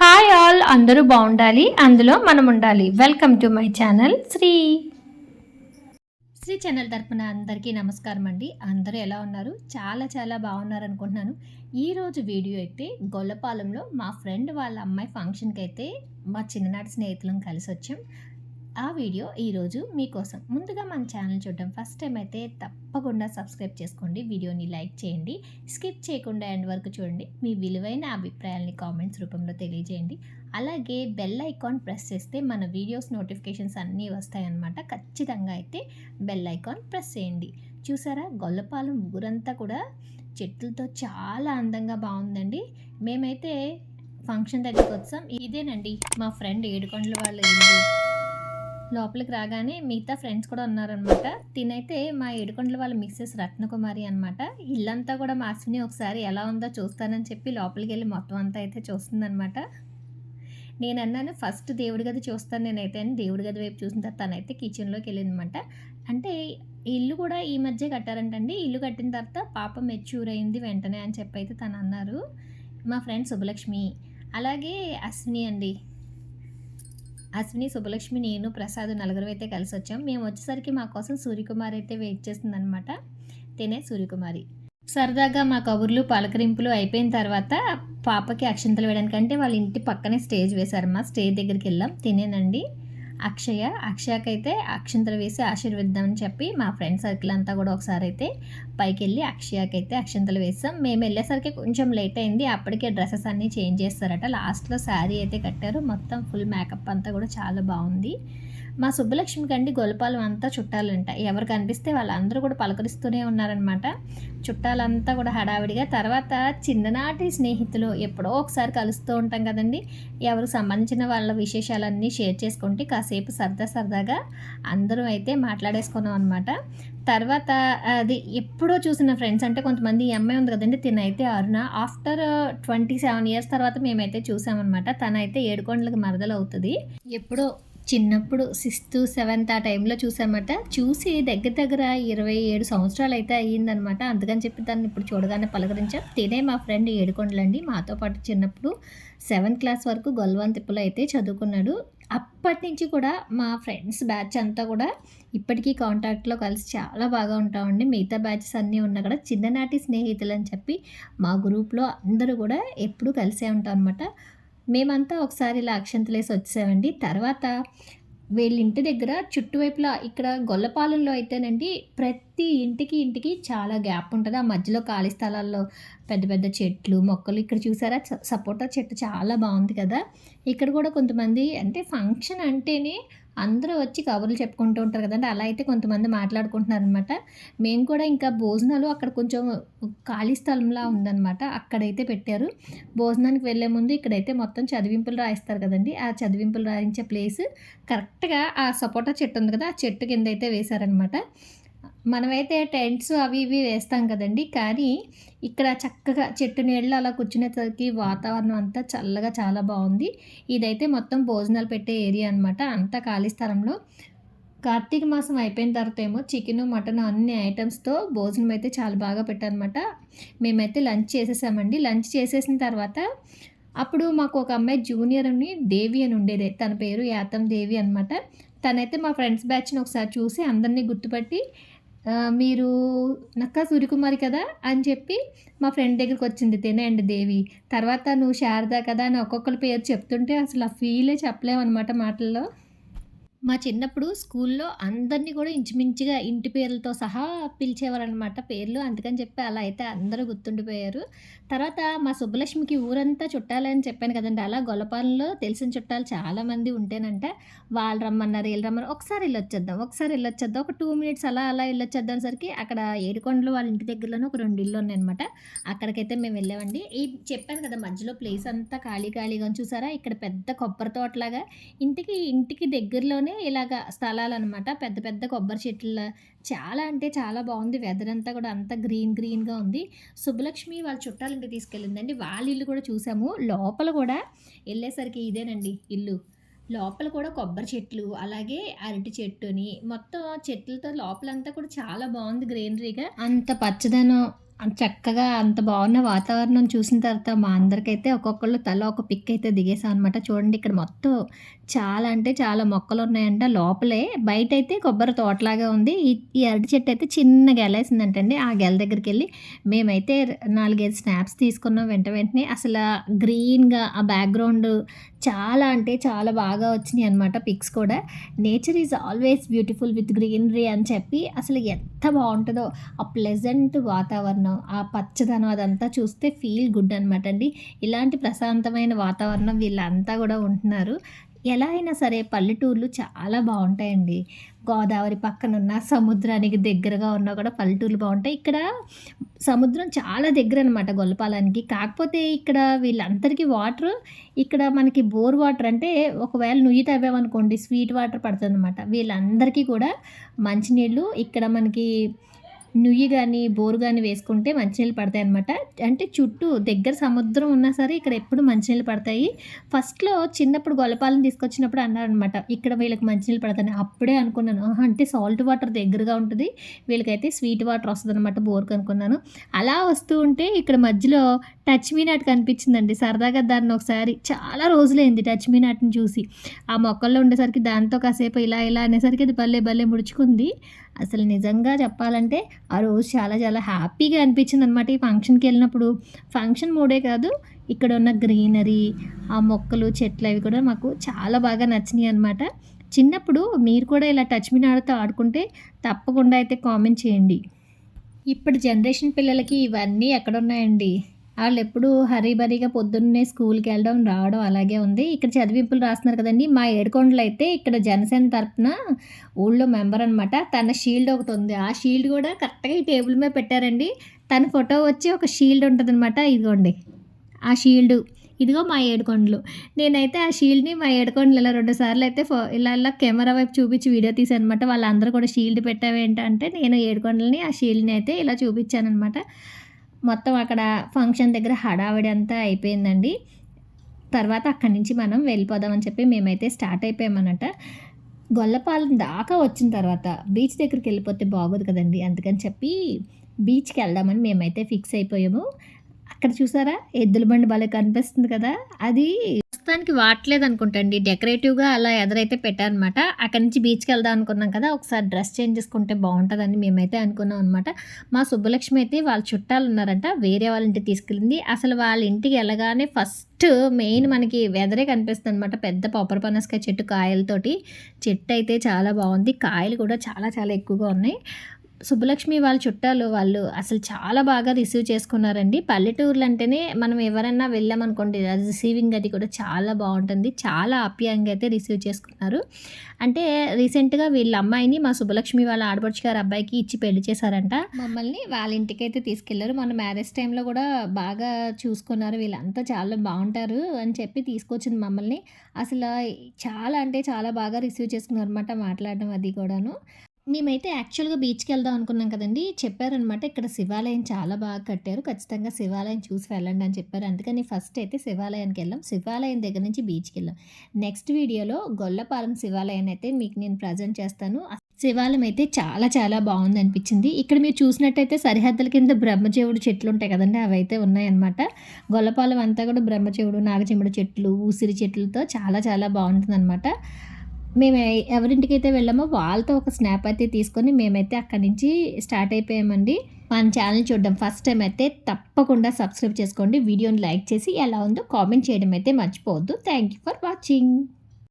Hi all అందరూ బాగుండాలి అందులో మనం ఉండాలి. Welcome to my channel Shri. Shri channel తరపున అందరికీ నమస్కారం అండి. అందరూ ఎలా ఉన్నారు? చాలా చాలా బాగున్నారు అనుకుంటున్నాను. ఈరోజు వీడియో అయితే గొల్లపాలెంలో మా ఫ్రెండ్ వాళ్ళ అమ్మాయి ఫంక్షన్కి అయితే మా చిన్ననాటి స్నేహితులం కలిసి వచ్చాం ఆ వీడియో ఈరోజు మీకోసం. ముందుగా మన ఛానల్ చూడడం ఫస్ట్ టైం అయితే తప్పకుండా సబ్స్క్రైబ్ చేసుకోండి వీడియోని లైక్ చేయండి స్కిప్ చేయకుండా ఎండ్ వరకు చూడండి మీ విలువైన అభిప్రాయాల్ని కామెంట్స్ రూపంలో తెలియజేయండి. అలాగే బెల్ ఐకాన్ ప్రెస్ చేస్తే మన వీడియోస్ నోటిఫికేషన్స్ అన్నీ వస్తాయన్నమాట. ఖచ్చితంగా అయితే బెల్ ఐకాన్ ప్రెస్ చేయండి. చూసారా? గొల్లపాలెం ఊరంతా కూడా చెట్లతో చాలా అందంగా బాగుందండి. మేమైతే ఫంక్షన్ దగ్గరికి వచ్చాం ఇదేనండి మా ఫ్రెండ్ ఏడుకొండల వాళ్ళ ఇల్లు. లోపలికి రాగానే మిగతా ఫ్రెండ్స్ కూడా ఉన్నారనమాట తినైతే మా ఏడుకొండల వాళ్ళ మిస్సెస్ రత్నకుమారి అనమాట ఇల్లంతా కూడా మా అశ్విని ఒకసారి ఎలా ఉందో చూస్తానని చెప్పి లోపలికి వెళ్ళి మొత్తం అంతా అయితే చూస్తుందనమాట నేను అన్నాను ఫస్ట్ దేవుడి గది చూస్తాను నేనైతే అని దేవుడి గది వైపు చూసిన తర్వాత తనైతే కిచెన్లోకి వెళ్ళిందనమాట అంటే ఇల్లు కూడా ఈ మధ్య కట్టారంటండి. ఇల్లు కట్టిన తర్వాత పాప మెచ్యూర్ అయింది వెంటనే అని చెప్పి అయితే తను అన్నారు మా ఫ్రెండ్ శుభలక్ష్మి అలాగే అశ్విని అండి. అశ్విని శుభలక్ష్మి నేను ప్రసాద్ నలుగురు అయితే కలిసి వచ్చాం. మేము వచ్చేసరికి మా కోసం సూర్యకుమారి అయితే వెయిట్ చేస్తుందనమాట తినే సూర్యకుమారి. సరదాగా మా కబుర్లు పలకరింపులు అయిపోయిన తర్వాత పాపకి అక్షంతలు వేయడానికంటే వాళ్ళ ఇంటి పక్కనే స్టేజ్ వేశారమ్మా. స్టేజ్ దగ్గరికి వెళ్ళాం. తినేనండి. అక్షయ అక్షయకైతే అక్షంతలు వేసి ఆశీర్వదిద్దామని చెప్పి మా ఫ్రెండ్ సర్కిల్ అంతా కూడా ఒకసారి అయితే పైకి వెళ్ళి అక్షయకైతే అక్షంతలు వేసాం. మేము వెళ్ళేసరికి కొంచెం లేట్ అయింది. అప్పటికే డ్రెస్సెస్ అన్నీ చేంజ్ చేస్తారట. లాస్ట్లో శారీ అయితే కట్టారు. మొత్తం ఫుల్ మేకప్ అంతా కూడా చాలా బాగుంది. మా సుబ్బలక్ష్మి కండి గొలపాలం అంతా చుట్టాలంట. ఎవరు కనిపిస్తే వాళ్ళందరూ కూడా పలకరిస్తూనే ఉన్నారనమాట చుట్టాలంతా కూడా హడావిడిగా తర్వాత చిన్ననాటి స్నేహితులు ఎప్పుడో ఒకసారి కలుస్తూ ఉంటాం కదండి. ఎవరికి సంబంధించిన వాళ్ళ విశేషాలన్నీ షేర్ చేసుకుంటే కాసేపు సరదా సరదాగా అందరూ అయితే మాట్లాడేసుకున్నాం అనమాట తర్వాత అది ఎప్పుడో చూసిన ఫ్రెండ్స్ అంటే కొంతమంది ఈ అమ్మాయి ఉంది కదండి తినైతే Aruna. After twenty seven years తర్వాత మేమైతే చూసామన్నమాట. తనైతే ఏడుకొండలకు మరదలు అవుతుంది ఎప్పుడో చిన్నప్పుడు సిక్స్త్ సెవెంత్ ఆ టైంలో చూసామట చూసి దగ్గర దగ్గర ఇరవై ఏడు సంవత్సరాలు అయితే అయ్యిందనమాట. అందుకని చెప్పి దాన్ని ఇప్పుడు చూడగానే పలకరించాం. తినే మా ఫ్రెండ్ ఏడుకొండలండి. మాతో పాటు చిన్నప్పుడు సెవెంత్ క్లాస్ వరకు గొల్వంతిప్పులో అయితే చదువుకున్నాడు. అప్పటి నుంచి కూడా మా ఫ్రెండ్స్ బ్యాచ్ అంతా కూడా ఇప్పటికీ కాంటాక్ట్లో కలిసి చాలా బాగా ఉంటామండి. మిగతా బ్యాచెస్ అన్నీ ఉన్నా కూడా చిన్ననాటి స్నేహితులు అని చెప్పి మా గ్రూప్లో అందరూ కూడా ఎప్పుడూ కలిసే ఉంటాం అనమాట మేమంతా ఒకసారి ఇలా అక్షంతలేసి వచ్చేసామండి. తర్వాత వీళ్ళ ఇంటి దగ్గర చుట్టువైపులా ఇక్కడ గొల్లపాలెంలో అయితేనండి ప్రతి ఇంటికి ఇంటికి చాలా గ్యాప్ ఉంటుంది. ఆ మధ్యలో ఖాళీ స్థలాల్లో పెద్ద పెద్ద చెట్లు మొక్కలు ఇక్కడ చూసారా? సపోటా చెట్టు చాలా బాగుంది కదా. ఇక్కడ కూడా కొంతమంది అంటే ఫంక్షన్ అంటేనే అందరూ వచ్చి కబుర్లు చెప్పుకుంటూ ఉంటారు కదండి. అలా అయితే కొంతమంది మాట్లాడుకుంటున్నారు అనమాట మేము కూడా ఇంకా భోజనాలు అక్కడ కొంచెం ఖాళీ స్థలంలా ఉందన్నమాట. అక్కడైతే పెట్టారు. భోజనానికి వెళ్ళే ముందు ఇక్కడైతే మొత్తం చదివింపులు రాయిస్తారు కదండి. ఆ చదివింపులు రాయించే ప్లేస్ కరెక్ట్గా ఆ సపోటా చెట్టు ఉంది కదా ఆ చెట్టు కింద అయితే వేశారనమాట మనమైతే టెంట్స్ అవి ఇవి వేస్తాం కదండి. కానీ ఇక్కడ చక్కగా చెట్టు నీళ్ళు అలా కూర్చునేసరికి వాతావరణం అంతా చల్లగా చాలా బాగుంది. ఇదైతే మొత్తం భోజనాలు పెట్టే ఏరియా అనమాట అంతా ఖాళీ స్థలంలో. కార్తీక మాసం అయిపోయిన తర్వాత ఏమో చికెన్ మటన్ అన్ని ఐటమ్స్తో భోజనం అయితే చాలా బాగా పెట్టారనమాట మేమైతే లంచ్ చేసేసామండి. లంచ్ చేసేసిన తర్వాత అప్పుడు మాకు ఒక అమ్మాయి జూనియర్ అని దేవి అని ఉండేది. తన పేరు యాతం దేవి అనమాట తనైతే మా ఫ్రెండ్స్ బ్యాచ్ని ఒకసారి చూసి అందరినీ గుర్తుపట్టి మీరు నక్క సూర్యకుమారి కదా? అని చెప్పి మా ఫ్రెండ్ దగ్గరికి వచ్చింది తినేయండి దేవి. తర్వాత నువ్వు శారద కదా? అని ఒక్కొక్కరి పేరు చెప్తుంటే అసలు ఆ ఫీలే చెప్పలేమన్నమాట మాటల్లో. మా చిన్నప్పుడు స్కూల్లో అందరినీ కూడా ఇంచుమించుగా ఇంటి పేర్లతో సహా పిలిచేవారనమాట పేర్లు. అందుకని చెప్పి అలా అయితే అందరూ గుర్తుండిపోయారు. తర్వాత మా సుబ్బలక్ష్మికి ఊరంతా చుట్టాలని చెప్పాను కదండి. అలా గొల్లపాలెంలో తెలిసిన చుట్టాలు చాలామంది ఉంటేనంట వాళ్ళు రమ్మన్నారు వీళ్ళు రమ్మన్నారు. ఒకసారి వెళ్ళొచ్చేద్దాం ఒకసారి వెళ్ళొచ్చేద్దాం ఒక టూ మినిట్స్ అలా అలా వెళ్ళొచ్చేద్దాం సరికి అక్కడ ఏడుకొండలు వాళ్ళ ఇంటి దగ్గరలోనే ఒక రెండు ఇల్లు ఉన్నాయన్నమాట. అక్కడికైతే మేము వెళ్ళామండి. ఈ చెప్పాను కదా మధ్యలో ప్లేస్ అంతా ఖాళీ ఖాళీగా చూసారా? ఇక్కడ పెద్ద కొబ్బరి తోటలాగా ఇంటికి ఇంటికి దగ్గరలోనే పక్కనే ఇలాగ స్థలాలు అనమాట పెద్ద పెద్ద కొబ్బరి చెట్లు చాలా అంటే చాలా బాగుంది. వెదర్ అంతా కూడా అంతా గ్రీన్ గ్రీన్గా ఉంది. సుబ్బలక్ష్మి వాళ్ళ చుట్టాలింటికి తీసుకెళ్ళిందండి. వాళ్ళ ఇల్లు కూడా చూసాము. లోపల కూడా వెళ్ళేసరికి ఇదేనండి ఇల్లు. లోపల కూడా కొబ్బరి చెట్లు అలాగే అరటి చెట్టుని. మొత్తం చెట్లతో లోపలంతా కూడా చాలా బాగుంది గ్రీనరీగా. అంత పచ్చదనం చక్కగా అంత బాగున్న వాతావరణం చూసిన తర్వాత మా అందరికైతే ఒక్కొక్కళ్ళు తల ఒక పిక్ అయితే దిగేసాం అనమాట చూడండి ఇక్కడ మొత్తం చాలా అంటే చాలా మొక్కలు ఉన్నాయంట లోపలే. బయట అయితే కొబ్బరి తోటలాగా ఉంది. ఈ ఈ అరటి చెట్టు అయితే చిన్న గెలేసిందంటండి. ఆ గెల దగ్గరికి వెళ్ళి మేమైతే నాలుగైదు స్నాప్స్ తీసుకున్నాం. వెంట వెంటనే అసలు గ్రీన్గా ఆ బ్యాక్గ్రౌండ్ చాలా అంటే చాలా బాగా వచ్చినాయి అనమాట పిక్స్ కూడా. Nature is always beautiful with greenery అని చెప్పి అసలు ఎంత బాగుంటుందో ఆ ప్లెజెంట్ వాతావరణం ఆ పచ్చదనం అదంతా చూస్తే ఫీల్ గుడ్ అనమాట అండి. ఇలాంటి ప్రశాంతమైన వాతావరణం వీళ్ళంతా కూడా ఉంటున్నారు. ఎలా అయినా సరే పల్లెటూర్లు చాలా బాగుంటాయండి. గోదావరి పక్కన ఉన్న సముద్రానికి దగ్గరగా ఉన్నా కూడా పల్లెటూర్లు బాగుంటాయి. ఇక్కడ సముద్రం చాలా దగ్గర అనమాట గొల్లపాలానికి. కాకపోతే ఇక్కడ వీళ్ళందరికీ వాటర్ ఇక్కడ మనకి బోర్ వాటర్ అంటే ఒకవేళ నుయ్యి తవ్వామనుకోండి స్వీట్ వాటర్ పడుతుంది అనమాట వీళ్ళందరికీ కూడా మంచినీళ్ళు ఇక్కడ మనకి నుయ్యి కానీ బోరు కానీ వేసుకుంటే మంచినీళ్ళు పడతాయి అనమాట అంటే చుట్టూ దగ్గర సముద్రం ఉన్నా సరే ఇక్కడ ఎప్పుడు మంచినీళ్ళు పడతాయి. ఫస్ట్లో చిన్నప్పుడు గొల్లపాలను తీసుకొచ్చినప్పుడు అన్నారనమాట ఇక్కడ వీళ్ళకి మంచినీళ్ళు పడతాయి అప్పుడే అనుకున్నాను అంటే సాల్ట్ వాటర్ దగ్గరగా ఉంటుంది. వీళ్ళకైతే స్వీట్ వాటర్ వస్తుంది అనమాట బోర్కి అనుకున్నాను అలా వస్తూ ఉంటే ఇక్కడ మధ్యలో టచ్ మీ నాట్ కనిపించిందండి. సరదాగా దాన్ని ఒకసారి చాలా రోజులైంది టచ్ మీ నాట్ని చూసి. ఆ మొక్కల్లో ఉండేసరికి దాంతో కాసేపు ఇలా ఇలా అనేసరికి అది భలే భలే ముడుచుకుంది. అసలు నిజంగా చెప్పాలంటే ఆ రోజు చాలా చాలా హ్యాపీగా అనిపించింది అనమాట ఈ ఫంక్షన్కి వెళ్ళినప్పుడు. ఫంక్షన్ మూడే కాదు ఇక్కడ ఉన్న గ్రీనరీ ఆ మొక్కలు చెట్లు అవి కూడా మాకు చాలా బాగా నచ్చినాయి అనమాట చిన్నప్పుడు మీరు కూడా ఇలా టచ్ మీ నాడుతో ఆడుకుంటే తప్పకుండా అయితే కామెంట్ చేయండి. ఇప్పుడు జనరేషన్ పిల్లలకి ఇవన్నీ ఎక్కడున్నాయండి వాళ్ళు ఎప్పుడు హరీబరీగా పొద్దున్నే స్కూల్కి వెళ్ళడం రావడం అలాగే ఉంది. ఇక్కడ చదివింపులు రాస్తున్నారు కదండి. మా ఏడుకొండలు అయితే ఇక్కడ జనసేన తరఫున ఊళ్ళో మెంబర్ అనమాట తన షీల్డ్ ఒకటి ఉంది. ఆ షీల్డ్ కూడా కరెక్ట్గా ఈ టేబుల్ మీద పెట్టారండి. తన ఫోటో వచ్చి ఒక షీల్డ్ ఉంటుంది అనమాట ఇదిగోండి. ఆ షీల్డ్. ఇదిగో మా ఏడుకొండలు. నేనైతే ఆ షీల్డ్ని మా ఏడుకొండలు ఇలా రెండు సార్లు అయితే ఫో ఇలా ఇలా కెమెరా వైపు చూపించి వీడియో తీసాను అనమాట వాళ్ళందరూ కూడా షీల్డ్ పెట్టావేంటంటే నేను ఏడుకొండలని ఆ షీల్డ్ని అయితే ఇలా చూపించాను అనమాట మొత్తం అక్కడ ఫంక్షన్ దగ్గర హడావిడి అంతా అయిపోయిందండి. తర్వాత అక్కడి నుంచి మనం వెళ్ళిపోదామని చెప్పి మేమైతే స్టార్ట్ అయిపోయామన్నట గొల్లపాలెం దాకా వచ్చిన తర్వాత బీచ్ దగ్గరికి వెళ్ళిపోతే బాగోదు కదండి. అందుకని చెప్పి బీచ్కి వెళ్దామని మేమైతే ఫిక్స్ అయిపోయాము. అక్కడ చూసారా? ఎద్దుల బండి భలే కనిపిస్తుంది కదా. అది ప్రస్తుతానికి వాడలేదు అనుకుంటండి డెకరేటివ్గా అలా ఎదరైతే పెట్టారనమాట. అక్కడి నుంచి బీచ్కి వెళ్దాం అనుకున్నాం కదా ఒకసారి డ్రెస్ చేంజ్ చేసుకుంటే బాగుంటుందని మేమైతే అనుకున్నాం అనమాట. మా సుబ్బలక్ష్మి అయితే వాళ్ళ చుట్టాలు ఉన్నారంట వేరే వాళ్ళ ఇంటికి తీసుకెళ్ళింది. అసలు వాళ్ళ ఇంటికి వెళ్ళగానే ఫస్ట్ మెయిన్ మనకి వెదరే కనిపిస్తుంది అనమాట. పెద్ద పాపర్ పనసకాయ చెట్టు కాయలతోటి. చెట్టు అయితే చాలా బాగుంది. కాయలు కూడా చాలా చాలా ఎక్కువగా ఉన్నాయి. సుబ్బలక్ష్మి వాళ్ళ చుట్టాలు వాళ్ళు అసలు చాలా బాగా రిసీవ్ చేసుకున్నారండి. పల్లెటూర్లు అంటేనే మనం ఎవరైనా వెళ్ళామనుకోండి రిసీవింగ్ అది కూడా చాలా బాగుంటుంది. చాలా ఆప్యాయంగా అయితే రిసీవ్ చేసుకున్నారు. అంటే రీసెంట్గా వీళ్ళ అమ్మాయిని మా సుబ్బలక్ష్మి వాళ్ళ ఆడపడుచు గారు అబ్బాయికి ఇచ్చి పెళ్ళి చేశారంట. మమ్మల్ని వాళ్ళ ఇంటికి అయితే తీసుకెళ్ళారు. మన మ్యారేజ్ టైంలో కూడా బాగా చూసుకున్నారు. వీళ్ళంతా చాలా బాగుంటారు అని చెప్పి తీసుకొచ్చింది మమ్మల్ని. అసలు చాలా అంటే చాలా బాగా రిసీవ్ చేసుకున్నారు అనమాట మాట్లాడడం అది కూడాను. మేమైతే యాక్చువల్గా బీచ్కి వెళ్దాం అనుకున్నాం కదండి. చెప్పారనమాట ఇక్కడ శివాలయం చాలా బాగా కట్టారు. ఖచ్చితంగా శివాలయం చూసి వెళ్ళండి అని చెప్పారు. అందుకని ఫస్ట్ అయితే శివాలయానికి వెళ్ళాం. శివాలయం దగ్గర నుంచి బీచ్కి వెళ్ళాం. నెక్స్ట్ వీడియోలో గొల్లపాలెం శివాలయం అయితే మీకు నేను ప్రజెంట్ చేస్తాను. శివాలయం అయితే చాలా చాలా బాగుంది అనిపించింది. ఇక్కడ మీరు చూసినట్టయితే సరిహద్దుల కింద బ్రహ్మచేవుడు చెట్లు ఉంటాయి కదండి. అవి అయితే ఉన్నాయన్నమాట. గొల్లపాలెం అంతా కూడా బ్రహ్మచేవుడు నాగచెంబుడు చెట్లు ఉసిరి చెట్లతో చాలా చాలా బాగుంటుంది అనమాట మేము ఎవరింటికైతే వెళ్ళామో వాళ్ళతో ఒక స్నాప్ అయితే తీసుకొని మేమైతే అక్కడి నుంచి స్టార్ట్ అయిపోయామండి. మన ఛానల్ చూడడం ఫస్ట్ టైం అయితే తప్పకుండా సబ్స్క్రైబ్ చేసుకోండి. వీడియోని లైక్ చేసి ఎలా ఉందో కామెంట్ చేయడం అయితే మర్చిపోవద్దు. Thank you for watching.